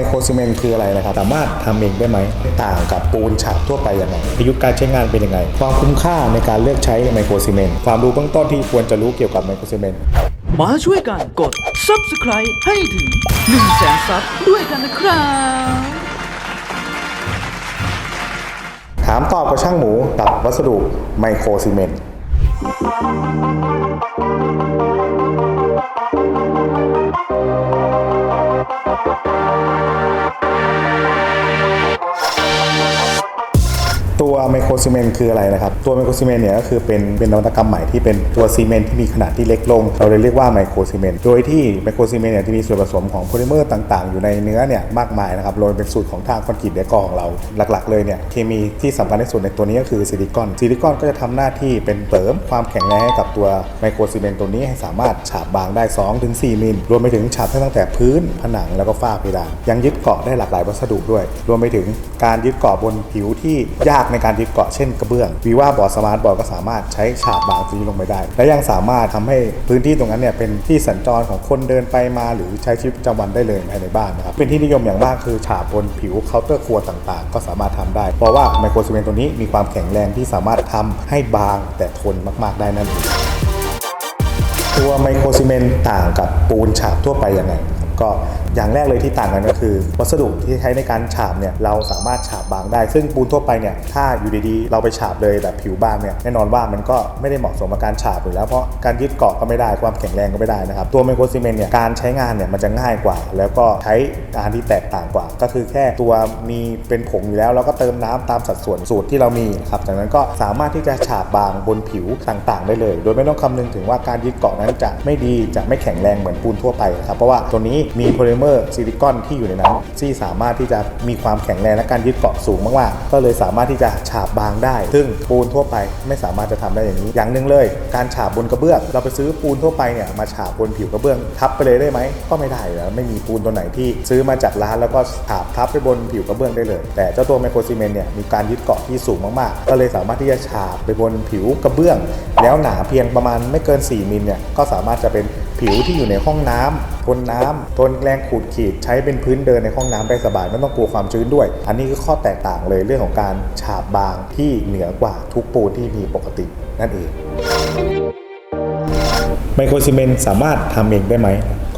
ไมโครซีเมนต์คืออะไรนะครับ สามารถทำเองได้ไหม ต่างกับปูนฉาบทั่วไปยังไงอายุการใช้งานเป็นยังไง ความคุ้มค่าในการเลือกใช้ไมโครซีเมนต์ความรู้เบื้องต้นที่ควรจะรู้เกี่ยวกับไมโครซีเมนต์มาช่วยกันกด subscribe ให้ถึง1 0 0 0 0แสนซับด้วยกันนะครับถามตอบกับช่างหมูกับวัสดุไมโครซีเมนต์ ไมโครซีเมนต์คืออะไรนะครับ ตัวไมโครซีเมนต์เนี่ยก็คือเป็นเป็นนวัตกรรมใหม่ที่เป็นตัวซีเมนต์ที่มีขนาดที่เล็กลง เราเลยเรียกว่าไมโครซีเมนต์โดยที่ไมโครซีเมนต์เนี่ยจะมีส่วนผสมของโพลิเมอร์ต่างๆ อยู่ในเนื้อเนี่ยมากมายนะครับโดยเป็นสูตรของทางคอนกรีตเดกอของเราหลัก ๆ เลยเนี่ยเคมีที่สำคัญที่สุดในตัวนี้ก็คือซิลิคอนซิลิคอนก็จะทำหน้าที่เป็นเสริมความแข็งแรงให้กับตัวไมโครซีเมนต์ตัวนี้ให้สามารถฉาบบางได้ 2-4มิลรวมไปถึงฉาบได้ตั้งแต่พื้นผนังแล้วก็ฝ้าเพดานยังยึดเกาะได้หลากหลายวัสดุด้วย รวมไปถึงการยึดเกาะบนผิวที่ยากในการยึดเกาะเช่นกระเบื้องวีว่าบอร์ดสมาร์ทบอร์ดก็สามารถใช้ฉาบบางตัวนี้ลงไปได้ และยังสามารถทำให้พื้นที่ตรงนั้นเนี่ยเป็นที่สัญจรของคนเดินไปมาหรือใช้ชีวิตประจำวันได้เลยภายในบ้านนะครับเป็นที่นิยมอย่างมากคือฉาบบนผิวเคาน์เตอร์ครัวต่างๆ ก็สามารถทำได้ เพราะว่าไมโครซีเมนต์ตัวนี้มีความแข็งแรงที่สามารถทำให้บางแต่ทนมาก ๆได้นั่นเองตัวไมโครซีเมนต์ต่างกับปูนฉาบทั่วไปยังไงก็ อย่างแรกเลยที่ต่างกันก็คือ วัสดุที่ใช้ในการฉาบเนี่ยเราสามารถฉาบบางได้ ซึ่งปูนทั่วไปเนี่ยถ้าอยู่ดีๆ เราไปฉาบเลยแบบผิวบางเนี่ยแน่นอนว่ามันก็ไม่ได้เหมาะสมกับการฉาบอยู่แล้วเพราะการยึดเกาะก็ไม่ได้ความแข็งแรงก็ไม่ได้นะครับตัวไมโครซีเมนต์เนี่ยการใช้งานเนี่ยมันจะง่ายกว่า แล้วก็ใช้การที่แตกต่างกว่า ก็คือแค่ตัวมีเป็นผงอยู่แล้วเราก็เติมน้ำตามสัดส่วนสูตรที่เรามีครับจากนั้นก็สามารถที่จะฉาบบางบนผิวต่างๆ ได้เลย โดยไม่ต้องคำนึงถึงว่าการยึดเกาะนั้นจะไม่ดีจะไม่แข็งแรงเหมือนปูนทั่วไปครับเพราะว่าตัวนี้มีโพลิเมอร์ซิลิคอนที่อยู่ในนั้นที่สามารถที่จะมีความแข็งแรงและการยึดเกาะสูงมากๆก็เลยสามารถที่จะฉาบบางได้ ซึ่งปูนทั่วไปไม่สามารถจะทำได้อย่างนี้ อย่างหนึ่งเลย การฉาบบนกระเบื้องเราไปซื้อปูนทั่วไปเนี่ยมาฉาบบนผิวกระเบื้องทับไปเลยได้ไหมก็ไม่ได้แล้วไม่มีปูนตัวไหนที่ซื้อมาจากร้านแล้วก็ฉาบทับไปบนผิวกระเบื้องได้เลย แต่เจ้าตัวไมโครซีเมนต์เนี่ยมีการยึดเกาะที่สูงมากๆ ก็เลยสามารถที่จะฉาบไปบนผิวกระเบื้อง แล้วหนาเพียงประมาณไม่เกิน 4มิลเนี่ยก็สามารถจะเป็น ผิวที่อยู่ในห้องน้ำทนน้ำทนแรงขูดขีดใช้เป็นพื้นเดินในห้องน้ำได้สบายไม่ต้องกลัวความชื้นด้วย อันนี้คือข้อแตกต่างเลยเรื่องของการฉาบบางที่เหนือกว่าทุกปูนที่มีปกตินั่นเองไมโครซีเมนต์สามารถทำเองได้ไหม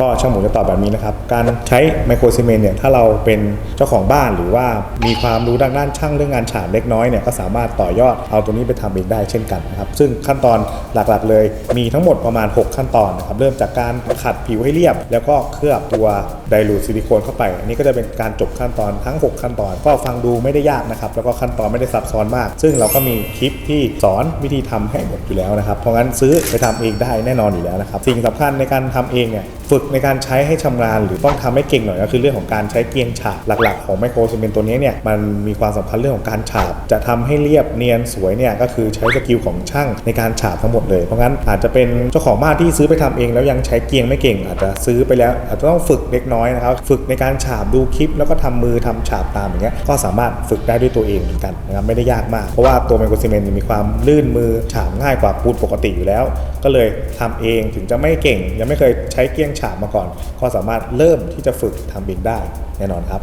ก็ช่างหมูจะตอบแบบนี้นะครับ การใช้ไมโครซีเมนต์เนี่ยถ้าเราเป็นเจ้าของบ้านหรือว่ามีความรู้ด้านด้านช่างเรื่องงานฉาบเล็กน้อยเนี่ยก็สามารถต่อยอดเอาตัวนี้ไปทำเองได้เช่นกันนะครับซึ่งขั้นตอนหลักๆ เลยมีทั้งหมดประมาณ 6 ขั้นตอนนะครับเริ่มจากการขัดผิวให้เรียบ แล้วก็เคลือบตัวไดรูซิลิโคนเข้าไปอันนี้ก็จะเป็นการจบขั้นตอนทั้ง 6 ขั้นตอน ก็ฟังดูไม่ได้ยากนะครับแล้วก็ขั้นตอนไม่ได้ซับซ้อนมาก ซึ่งเราก็มีคลิปที่สอนวิธีทำให้หมดอยู่แล้วนะครับเพราะงั้นซื้อไปทำเองได้แน่นอนอยู่แล้วนะครับสิ่งสำคัญในการทำเองเนี่ย ฝึกในการใช้ให้ชำนาญหรือต้องทำให้เก่งหน่อยก็คือเรื่องของการใช้เกียงฉาบหลักๆ ของไมโครซีเมนต์ตัวนี้เนี่ยมันมีความสำคัญเรื่องของการฉาบ จะทำให้เรียบเนียนสวยเนี่ยก็คือใช้สกิลของช่างในการฉาบทั้งหมดเลยเพราะงั้นอาจจะเป็นเจ้าของบ้านที่ซื้อไปทำเอง แล้วยังใช้เกียงไม่เก่ง อาจจะซื้อไปแล้ว อาจจะต้องฝึกเล็กน้อยนะครับฝึกในการฉาบดูคลิป แล้วก็ทำมือทำฉาบตามอย่างเงี้ยก็สามารถฝึกได้ด้วยตัวเองเหมือนกันนะครับไม่ได้ยากมาก เพราะว่าตัวไมโครซีเมนต์มีความลื่นมือฉาบง่ายกว่าปูนปกติอยู่แล้ว ก็เลยทำเองถึงจะไม่เก่ง ยังไม่เคยใช้เกียงฉาบมาก่อน ก็สามารถเริ่มที่จะฝึกทำบินได้แน่นอนครับ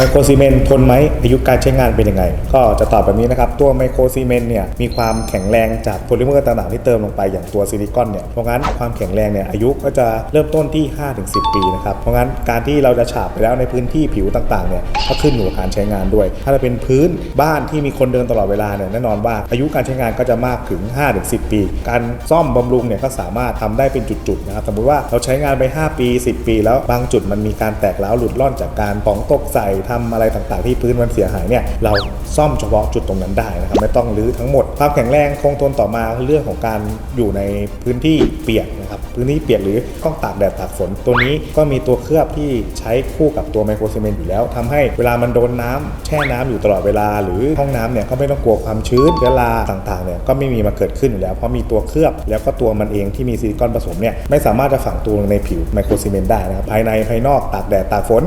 ไมโครซีเมนต์ทนไหมอายุการใช้งานเป็นยังไง ก็จะตอบแบบนี้นะครับ ตัวไมโครซีเมนต์เนี่ยมีความแข็งแรงจากโพลิเมอร์ต่างๆที่เติมลงไปอย่างตัวซิลิคอนเนี่ยเพราะงั้นความแข็งแรงเนี่ยอายุก็จะเริ่มต้นที่ 5-10 ปีนะครับเพราะงั้นการที่เราจะฉาบไปแล้วในพื้นที่ผิวต่างๆเนี่ยก็ขึ้นอยู่กับการใช้งานด้วย ถ้าจะเป็นพื้นบ้านที่มีคนเดินตลอดเวลาเนี่ยแน่นอนว่าอายุการใช้งานก็จะมากถึง 5-10 ปี การซ่อมบำรุงเนี่ยก็สามารถทำได้เป็นจุดๆนะครับสมมติว่าเราใช้งานไป 5 ปี 10 ปี แล้วบางจุดมันมีการแตกร้วหลุดร่อนจากการปองตกใส่ทำอะไรต่างๆ ที่พื้นมันเสียหายเนี่ยเราซ่อมเฉพาะจุดตรงนั้นได้นะครับไม่ต้องรื้อทั้งหมด ความแข็งแรงคงทนต่อมาเรื่องของการอยู่ในพื้นที่เปียกนะครับพื้นที่เปียกหรือต้องตากแดดตากฝนตัวนี้ก็มีตัวเคลือบที่ใช้คู่กับตัวไมโครซีเมนต์อยู่แล้วทำให้เวลามันโดนน้ำแช่น้ำอยู่ตลอดเวลา หรือห้องน้ำเนี่ยก็ไม่ต้องกลัวความชื้นเชื้อราต่างๆเนี่ยก็ไม่มีมาเกิดขึ้นอยู่แล้ว เพราะมีตัวเคลือบ แล้วก็ตัวมันเองที่มีซิลิคอนผสมเนี่ยไม่สามารถจะฝังตัวลงในผิวไมโครซีเมนต์ได้นะครับภายในภายนอกตากแดดตากฝน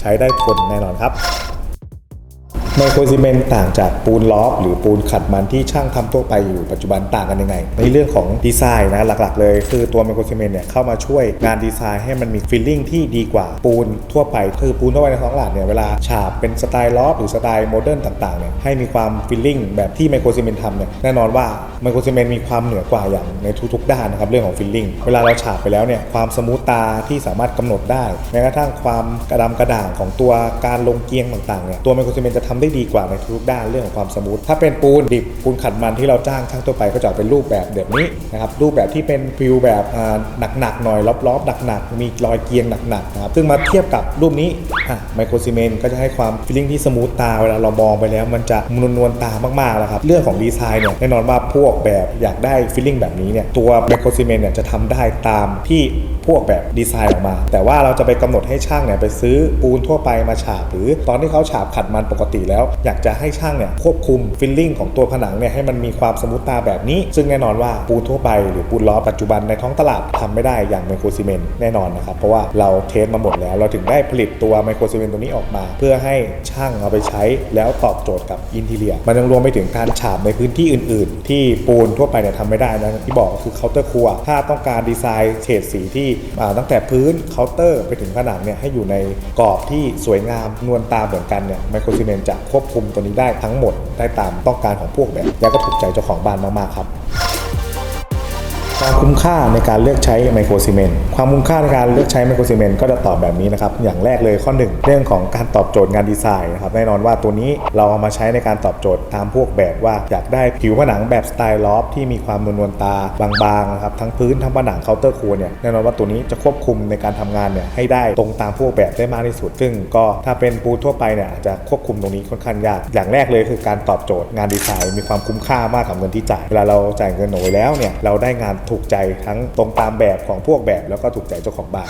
ใช้ได้ผลแน่นอนครับ ไมโครซีเมนต์ต่างจากปูนล้อหรือปูนขัดมันที่ช่างทำทั่วไปอยู่ปัจจุบันต่างกันยังไง ในเรื่องของดีไซน์นะหลักๆเลย คือตัวไมโครซีเมนต์เนี่ยเข้ามาช่วยงานดีไซน์ให้มันมีฟีลลิ่งที่ดีกว่าปูนทั่วไปคือปูนทั่วไปในท้องตลาดเนี่ยเวลาฉาบเป็นสไตล์ล้อหรือสไตล์โมเดิร์นต่างๆเนี่ยให้มีความฟีลลิ่งแบบที่ไมโครซีเมนต์ทำเนี่ยแน่นอนว่าไมโครซีเมนต์มีความเหนือกว่าอย่างในทุกๆด้านนะครับเรื่องของฟีลลิ่งเวลาเราฉาบไปแล้วเนี่ยความสมูทตาที่สามารถกำหนดได้แม้กระทั่งความกระดำกระด่างของตัวการลงเกียงต่างๆเนี่ยตัวไมโครซีเมนต์จะทำได้ดีกว่าในทุกๆด้านเรื่องของความสมูทถ้าเป็นปูนดิบปูนขัดมันที่เราจ้างช่างทั่วไปก็จะเป็นรูปแบบแบบนี้นะครับรูปแบบที่เป็นฟิลแบบอ่าหนักๆหน่อยรอบๆหนักๆมีรอยเกียงหนักๆนะครับซึ่งมาเทียบกับรูปนี้อะไมโครซีเมนต์ก็จะให้ความฟีลลิ่งที่สมูทตาเวลาเรามองไปแล้ว มันจะนวลนวลๆตามากๆแล้วครับเรื่องของดีไซน์เนี่ยแน่นอนว่าพวกแบบอยากได้ฟีลลิ่งแบบนี้เนี่ยตัวไมโครซีเมนต์เนี่ยจะทำได้ตามที่ วกแบบดีไซน์ออกมา แต่ว่าเราจะไปกำหนดให้ช่างเนี่ยไปซื้อปูนทั่วไปมาฉาบ หรือตอนที่เขาฉาบขัดมันปกติแล้ว อยากจะให้ช่างเนี่ยควบคุมฟิลลิ่งของตัวผนังเนี่ยให้มันมีความสมูทตาแบบนี้ ซึ่งแน่นอนว่าปูนทั่วไปหรือปูนล้อปัจจุบันในท้องตลาดทำไม่ได้อย่างไมโครซีเมนต์แน่นอนนะครับเพราะว่าเราเทสมาหมดแล้ว เราถึงได้ผลิตตัวไมโครซีเมนต์ตัวนี้ออกมา เพื่อให้ช่างเอาไปใช้แล้วตอบโจทย์กับอินทีเลีย มันยังรวมไปถึงการฉาบในพื้นที่อื่น ๆ ที่ปูนทั่วไปเนี่ยทำไม่ได้นะที่บอกก็คือเคาน์เตอร์ครัว ถ้าต้องการดีไซน์เฉดสีที่ตั้งแต่พื้นเคาน์เตอร์ไปถึงผนังเนี่ยให้อยู่ในกรอบที่สวยงามนวลตาเหมือนกันเนี่ยไมโครซีเมนต์จะควบคุมตัวนี้ได้ทั้งหมดได้ตามต้องการของพวกแบบและก็ถูกใจเจ้าของบ้านมากๆครับ ความคุ้มค่าในการเลือกใช้ไมโครซีเมนต์ความคุ้มค่าในการเลือกใช้ไมโครซีเมนต์ก็จะตอบแบบนี้นะครับอย่างแรกเลยข้อหนึ่งเรื่องของการตอบโจทย์งานดีไซน์นะครับแน่นอนว่าตัวนี้เราเอามาใช้ในการตอบโจทย์ตามพวกแบบว่าอยากได้ผิวผนังแบบสไตล์ลอฟที่มีความนวลๆตาบางๆนะครับทั้งพื้นทั้งผนังเคาน์เตอร์ครัวเนี่ยแน่นอนว่าตัวนี้จะควบคุมในการทำงานเนี่ยให้ได้ตรงตามพวกแบบได้มากที่สุด ซึ่งก็ถ้าเป็นปูนทั่วไปเนี่ยอาจจะควบคุมตรงนี้ค่อนข้างยากอย่างแรกเลยคือการตอบโจทย์งานดีไซน์ มีความคุ้มค่ามากกับเงินที่จ่ายเวลาเราจ่ายเงินหน่วยแล้วเนี่ยเราได้งานถูกใจทั้งตรงตามแบบของพวกแบบ แล้วก็ถูกใจเจ้าของบ้าน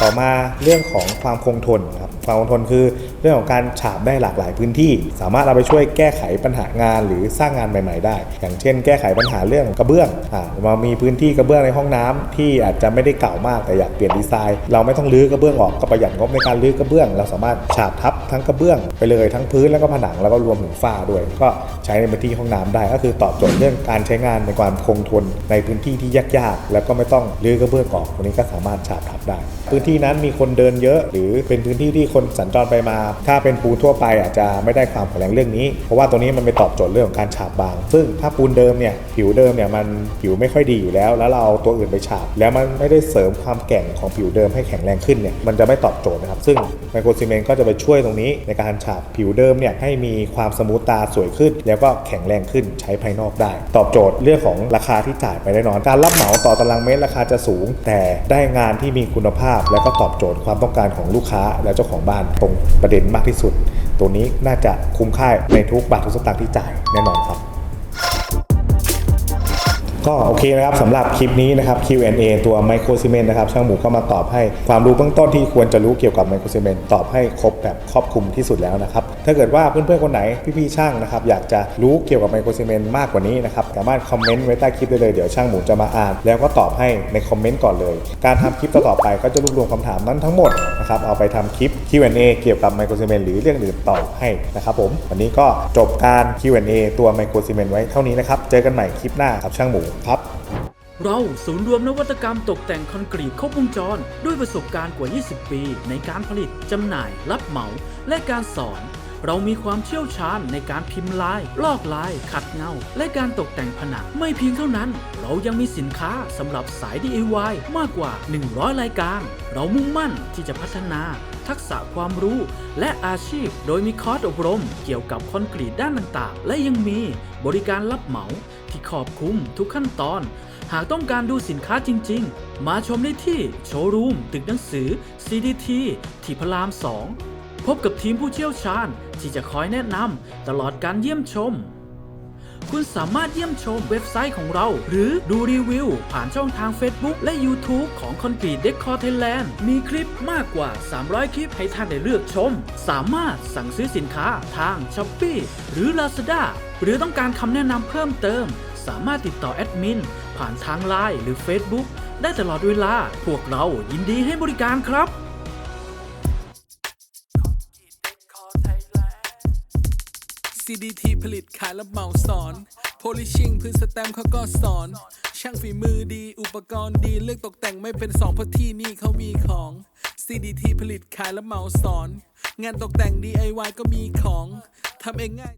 ต่อมาเรื่องของความคงทนครับความคงทนคือ รื่องของการฉาบได้หลากหลายพื้นที่ สามารถเอาไปช่วยแก้ไขปัญหางานหรือสร้างงานใหม่ ๆ ได้ อย่างเช่น แก้ไขปัญหาเรื่องกระเบื้องอ่ามามีพื้นที่กระเบื้องในห้องน้ำที่อาจจะไม่ได้เก่ามากแต่อยากเปลี่ยนดีไซน์ เราไม่ต้องรื้อกระเบื้องออกก็ประหยัดงบในการรื้อกระเบื้อง เราสามารถฉาบทับทั้งกระเบื้องไปเลยทั้งพื้นแล้วก็ผนังแล้วก็รวมถึงฝ้าด้วย ก็ใช้ในพื้นที่ห้องน้ำได้ ก็คือตอบโจทย์เรื่องการใช้งานในความคงทนในพื้นที่ที่ยากๆ แล้วก็ไม่ต้องรื้อกระเบื้องออกตรงนี้ก็สามารถฉาบทับได้ พื้นที่นั้นมีคนเดินเยอะ หรือเป็นพื้นที่ที่คนสัญจรไปมาถ้าเป็นปูนทั่วไปอาจจะไม่ได้ความแข็งแรงเรื่องนี้ เพราะว่าตัวนี้มันไปตอบโจทย์เรื่องของการฉาบบาง ซึ่งถ้าปูนเดิมเนี่ยผิวเดิมเนี่ยมันผิวไม่ค่อยดีอยู่แล้ว แล้วเราเอาตัวอื่นไปฉาบ แล้วมันไม่ได้เสริมความแข็งของผิวเดิมให้แข็งแรงขึ้นเนี่ยมันจะไม่ตอบโจทย์นะครับซึ่งไมโครซีเมนต์ก็จะไปช่วยตรงนี้ในการฉาบผิวเดิมเนี่ยให้มีความสมูทตาสวยขึ้น แล้วก็แข็งแรงขึ้นใช้ภายนอกได้ ตอบโจทย์เรื่องของราคาที่จ่ายไปแน่นอน การรับเหมาต่อตารางเมตรราคาจะสูง แต่ได้งานที่มีคุณภาพ แล้วก็ตอบโจทย์ความต้องการของลูกค้าและเจ้าของบ้านตรงประเด็นมากที่สุด ตัวนี้น่าจะคุ้มค่าในทุกบาททุกสตางค์ที่จ่ายแน่นอนครับ ก็โอเคนะครับสำหรับคลิปนี้นะครับ Q&A ตัวไมโครซีเมนต์นะครับช่างหมูก็มาตอบให้ความรู้เบื้องต้นที่ควรจะรู้เกี่ยวกับไมโครซีเมนต์ตอบให้ครบแบบครอบคลุมที่สุดแล้วนะครับถ้าเกิดว่าเพื่อนๆคนไหนพี่ๆช่างนะครับอยากจะรู้เกี่ยวกับไมโครซีเมนต์มากกว่านี้นะครับสามารถคอมเมนต์ไว้ใต้คลิปได้เลยเดี๋ยวช่างหมูจะมาอ่าน แล้วก็ตอบให้ในคอมเมนต์ก่อนเลย การทำคลิปต่อไปก็จะรวบรวมคำถามนั้นทั้งหมดนะครับเอาไปทำคลิป Q&A เกี่ยวกับไมโครซีเมนต์หรือเรื่องอื่นตอบให้นะครับผมวันนี้ก็จบการ Q&A ตัวไมโครซีเมนต์ไว้เท่านี้นะครับเจอกันใหม่คลิปหน้ากับช่างหมูครับ เราศูนย์รวมนวัตกรรมตกแต่งคอนกรีตครบวงจร ด้วยประสบการณ์กว่า 20 ปี ในการผลิตจำหน่าย รับเหมา และการสอน เรามีความเชี่ยวชาญในการพิมพ์ลาย ลอกลาย ขัดเงา และการตกแต่งผนังไม่เพียงเท่านั้น เรายังมีสินค้าสำหรับสาย DIY มากกว่า 100 รายการ เรามุ่งมั่นที่จะพัฒนาทักษะความรู้และอาชีพ โดยมีคอร์สอบรม เกี่ยวกับคอนกรีตด้านต่างๆ และยังมีบริการรับเหมา ที่ครอบคลุมทุกขั้นตอน หากต้องการดูสินค้าจริง ๆ มาชมได้ที่โชว์รูม ตึกหนังสือ CDT ที่พระราม 2 พบกับทีมผู้เชี่ยวชาญที่จะคอยแนะนำตลอดการเยี่ยมชม คุณสามารถเยี่ยมชมเว็บไซต์ของเรา หรือดูรีวิว ผ่านช่องทาง Facebook และ YouTube ของ Concrete Decor Thailand มีคลิปมากกว่า 300 คลิปให้ท่านได้เลือกชม สามารถสั่งซื้อสินค้าทาง Shopee หรือ Lazada หรือต้องการคำแนะนำเพิ่มเติม สามารถติดต่อแอดมินผ่านทาง Line หรือ Facebook ได้ตลอดเวลา พวกเรายินดีให้บริการครับ CDT ผลิตขายและเหมาสอน Polishing พื้นสแตมเขาก็สอน ช่างฝีมือดี อุปกรณ์ดี เลือกตกแต่งไม่เป็นสองเพราะที่นี่เขามีของ CDT ผลิตขายและเหมาสอน งานตกแต่ง DIY ก็มีของทำเองง่าย